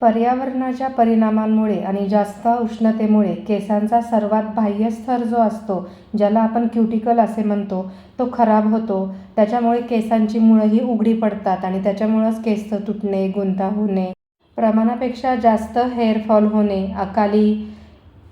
पर्यावरणाच्या परिणामांमुळे आणि जास्त उष्णतेमुळे केसांचा सर्वात बाह्य स्तर जो असतो ज्याला आपण क्युटिकल असे म्हणतो तो खराब होतो. त्याच्यामुळे केसांची मुळंही उघडी पडतात आणि त्याच्यामुळंच केस तुटणे गुंता होणे प्रमाणापेक्षा जास्त हेअरफॉल होणे अकाली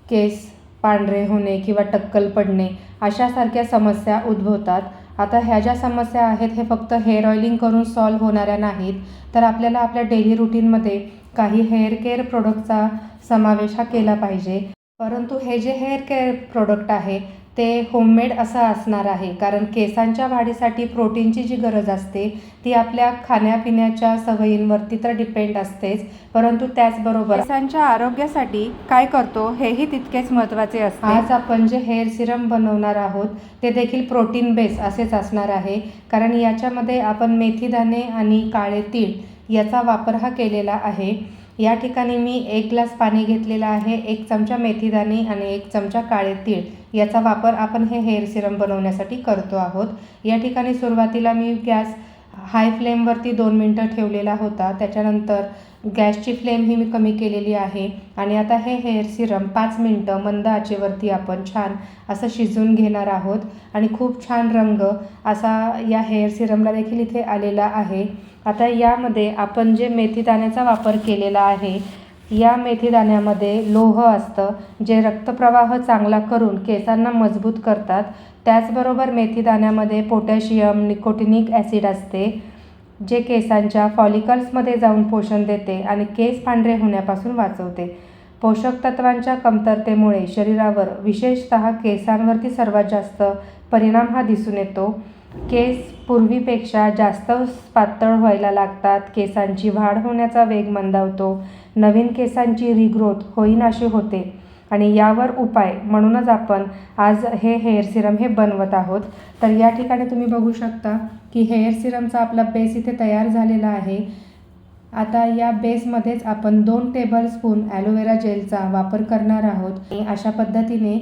केस पांढरे होणे किंवा टक्कल पडणे अशासारख्या समस्या उद्भवतात. आता ह्या ज्या समस्या आहेत हे फक्त हेअर ऑइलिंग करून सॉल्व्ह होणाऱ्या नाहीत. तर आपल्याला आपल्या डेली रुटीनमध्ये काही हेअर केअर प्रोडक्टचा समावेश हा केला पाहिजे. परंतु हे जे हेअर केअर प्रोडक्ट आहे ते होममेड असं असणार आहे. कारण केसांच्या वाढीसाठी प्रोटीनची जी गरज असते ती आपल्या खाण्यापिण्याच्या सवयींवरती तर डिपेंड असतेच. परंतु त्याचबरोबर केसांच्या आरोग्यासाठी काय करतो हेही तितकेच महत्त्वाचे असते. आज आपण जे हेअर सिरम बनवणार आहोत ते देखील प्रोटीन बेस असेच असणार आहे. कारण याच्यामध्ये आपण मेथीदाणे आणि काळे तीळ याचा वापर हा केलेला आहे. या ठिकाणी मी एक ग्लास पाणी घेतलेलं आहे एक चमचा मेथीदाणी आणि एक चमचा काळे तीळ. याचा वापर आपण हे हेअर सिरम बनवण्यासाठी करतो आहोत. या ठिकाणी सुरुवातीला मी गॅस हाय फ्लेमवरती दोन मिनटं ठेवलेला होता. त्याच्यानंतर गॅसची फ्लेम ही मी कमी केलेली आहे आणि आता हे हेअर सिरम पाच मिनटं मंद आचेवरती आपण छान असं शिजवून घेणार आहोत. आणि खूप छान रंग असा या हेअर सिरमला देखील इथे आलेला आहे. आता यामध्ये आपण जे मेथीदाण्याचा वापर केलेला आहे या मेथीदाण्यामध्ये लोह असतं जे रक्तप्रवाह चांगला करून केसांना मजबूत करतात. त्याचबरोबर मेथीदाण्यामध्ये पोटॅशियम निकोटिनिक ॲसिड असते जे केसांच्या फॉलिकल्समध्ये जाऊन पोषण देते आणि केस पांढरे होण्यापासून वाचवते. पोषक तत्वांच्या कमतरतेमुळे शरीरावर विशेषतः केसांवरती सर्वात जास्त परिणाम हा दिसून येतो. केस पूर्वीपेक्षा जास्त पातळ व्हायला लागतात. केसांची वाढ होण्याचा वेग मंदावतो. नवीन केसांची रिग्रोथ होईनाशी होते. आणि यावर उपाय म्हणूनच आपण आज हे हेअर सिरम हे बनवत आहोत. तर या ठिकाणी तुम्ही बघू शकता की हेअर सिरमचा आपला बेस इथे तयार झालेला आहे. आता या बेसमध्येच आपण दोन टेबलस्पून ॲलोवेरा जेलचा वापर करणार आहोत. आणि अशा पद्धतीने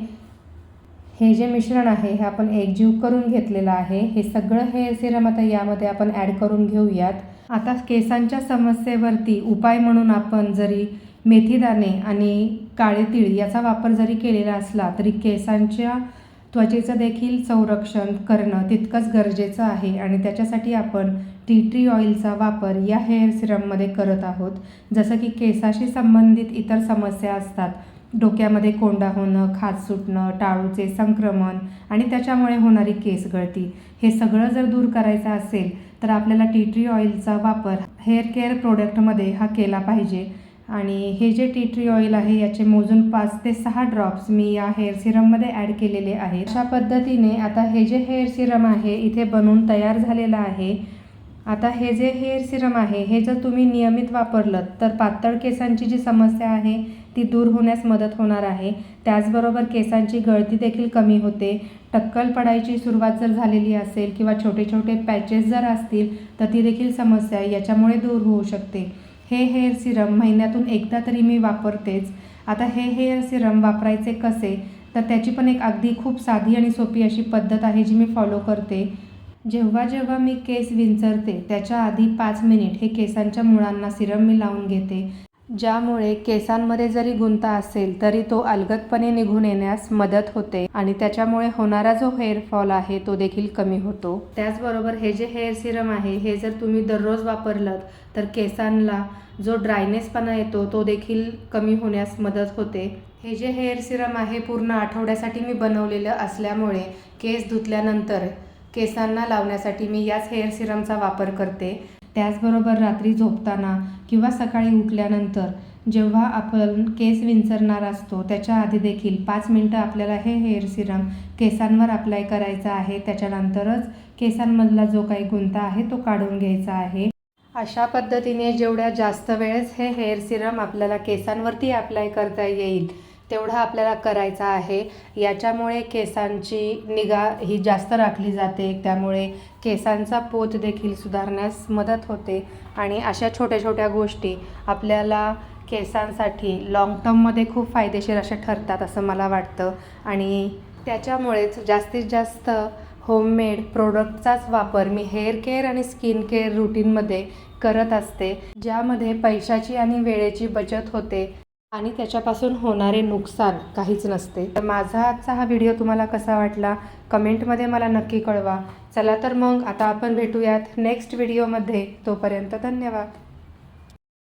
हे जे मिश्रण आहे हे आपण एकजीव करून घेतलेलं आहे. हे सगळं हेअर सिरम आता यामध्ये आपण ॲड करून घेऊयात. आता केसांच्या समस्येवरती उपाय म्हणून आपण जरी मेथीदाणे आणि काळे तीळ याचा वापर जरी केलेला असला तरी केसांच्या त्वचेचं देखील संरक्षण करणं तितकंच गरजेचं आहे आणि त्याच्यासाठी आपण टी ट्री ऑइलचा वापर या हेअर सिरममध्ये करत आहोत. जसं की केसाशी संबंधित इतर समस्या असतात डोक्यामध्ये कोंडा होणं खाज सुटणं टाळूचे संक्रमण आणि त्याच्यामुळे होणारी केस गळती. हे सगळं जर दूर करायचं असेल तर आपल्याला टी ट्री ऑइलचा वापर हेअर केअर प्रोडक्टमध्ये हा केला पाहिजे. आणि हे जे टी ट्री ऑइल आहे याचे मोजून पाच ते सहा ड्रॉप्स मी या हेअर सिरममध्ये ॲड केलेले आहेत. अशा पद्धतीने आता हे जे हेअर सिरम आहे इथे बनवून तयार झालेलं आहे. आता हे जे हेअर सिरम आहे हे जर तुम्ही नियमित वापरलं तर पातळ केसांची जी समस्या आहे ती दूर होण्यास मदत होणार आहे. त्याचबरोबर केसांची गळती देखील कमी होते. टक्कल पडायची सुरुवात जर झालेली असेल किंवा छोटे छोटे पॅचेस जर असतील तर ती देखील समस्या याच्यामुळे दूर होऊ शकते. हे हेअर सिरम महिन्यातून एकदा तरी मी वापरतेच. आता हे हेअर सिरम वापरायचे कसे? तर त्याची पण एक अगदी खूप साधी आणि सोपी अशी पद्धत आहे जी मी फॉलो करते. जेव्हा जेव्हा मी केस विंचरते त्याच्या आधी पाच मिनिट हे केसांच्या मुळांना सिरम मी लावून घेते. ज्यामुळे केसांमध्ये जरी गुंता असेल तरी तो अलगदपणे निघून येण्यास मदत होते आणि त्याच्यामुळे होणारा जो हेअर फॉल आहे तो देखील कमी होतो. त्याचबरोबर हे जे हेअर सिरम आहे हे जर तुम्ही दररोज वापरलं तर केसांना जो ड्रायनेसपणा येतो तो देखील कमी होण्यास मदत होते. हे जे हेअर सिरम आहे पूर्ण आठवड्यासाठी मी बनवलेलं असल्यामुळे केस धुतल्यानंतर केसांना लावण्यासाठी मी याच हेअर सिरमचा वापर करते. त्याचबरोबर रात्री झोपताना किंवा सकाळी उठल्यानंतर जेव्हा आपण केस विंचरणार असतो त्याच्या आधी देखील पाच मिनटं आपल्याला हे हेअर सिरम केसांवर अप्लाय करायचं आहे. त्याच्यानंतरच केसांमधला जो काही गुंता आहे तो काढून घ्यायचा आहे. अशा पद्धतीने जेवढ्या जास्त वेळेस हे हेअर सिरम आपल्याला केसांवरती अप्लाय करता येईल तेवढा आपल्याला करायचा आहे. याच्यामुळे केसांची निगा ही जास्त राखली जाते. त्यामुळे केसांचा पोत देखील सुधारण्यास मदत होते. आणि अशा छोट्या छोट्या गोष्टी आपल्याला केसांसाठी लाँग टर्ममध्ये खूप फायदेशीर अशा ठरतात असं मला वाटतं. आणि त्याच्यामुळेच जास्तीत जास्त होममेड प्रोडक्टचाच वापर मी हेअर केअर आणि स्किन केअर रुटीनमध्ये करत असते. ज्यामध्ये पैशाची आणि वेळेची बचत होते. आणि त्याच्यापासून होणारे नुकसान काहीच नसते. तर माझा आजचा हा व्हिडिओ तुम्हाला कसा वाटला? कमेंटमध्ये मला नक्की कळवा. चला तर मग आता आपण भेटूयात नेक्स्ट व्हिडिओमध्ये. तोपर्यंत धन्यवाद.